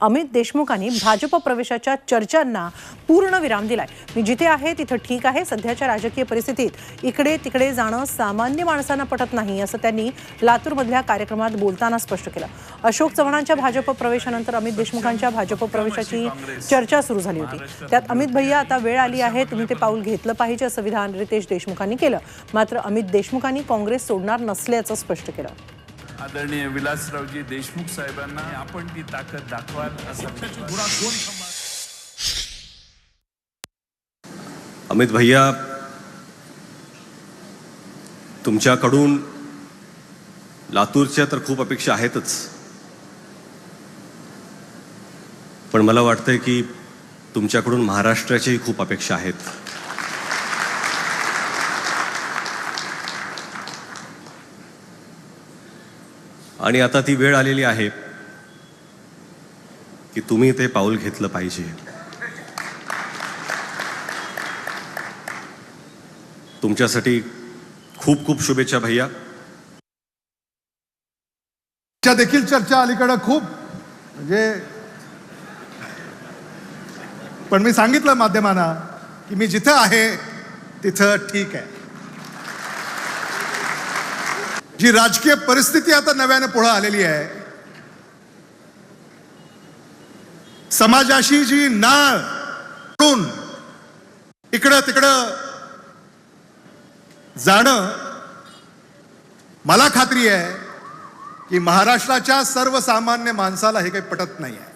अमित देशमुखांनी भाजप प्रवेशाच्या चर्चांना पूर्ण विराम दिलाय. मी जिथे आहे तिथं ठीक आहे. सध्याच्या राजकीय परिस्थितीत इकडे तिकडे जाणं सामान्य माणसांना पटत नाही असं त्यांनी लातूरमधल्या कार्यक्रमात बोलताना स्पष्ट केलं. अशोक चव्हाणांच्या भाजप प्रवेशानंतर अमित देशमुखांच्या भाजप प्रवेशाची चर्चा सुरू झाली होती. त्यात अमित भैया आता वेळ आली आहे तुम्ही ते पाऊल घेतलं पाहिजे असं विधान रितेश देशमुखांनी केलं. मात्र अमित देशमुखांनी काँग्रेस सोडणार नसल्याचं स्पष्ट केलं. आदरणीय विलासरावजी देशमुख साहेबांना आपण ती ताकद दाखवाल असं अमित भैया तुमच्याकडून लातूरच्या तर खूप अपेक्षा आहेतच. पण मला वाटतंय की तुमच्याकडून महाराष्ट्राच्याही खूप अपेक्षा आहेत. आणि आता ती वेळ आलेली आहे की तुम्ही ते पाऊल घेतलं पाहिजे. तुमच्यासाठी खूप खूप शुभेच्छा भैया. देखील चर्चा अलीकडं खूप म्हणजे पण मी सांगितलं माध्यमांना की मी जिथं आहे तिथं ठीक आहे. जी राजकीय परिस्थिती आता नव्यानं पुढे आलेली आहे. समाजाशी जी नाळ पडून इकडं तिकडं जाणं मला खात्री आहे की महाराष्ट्राच्या सर्वसामान्य माणसाला हे काही पटत नाही आहे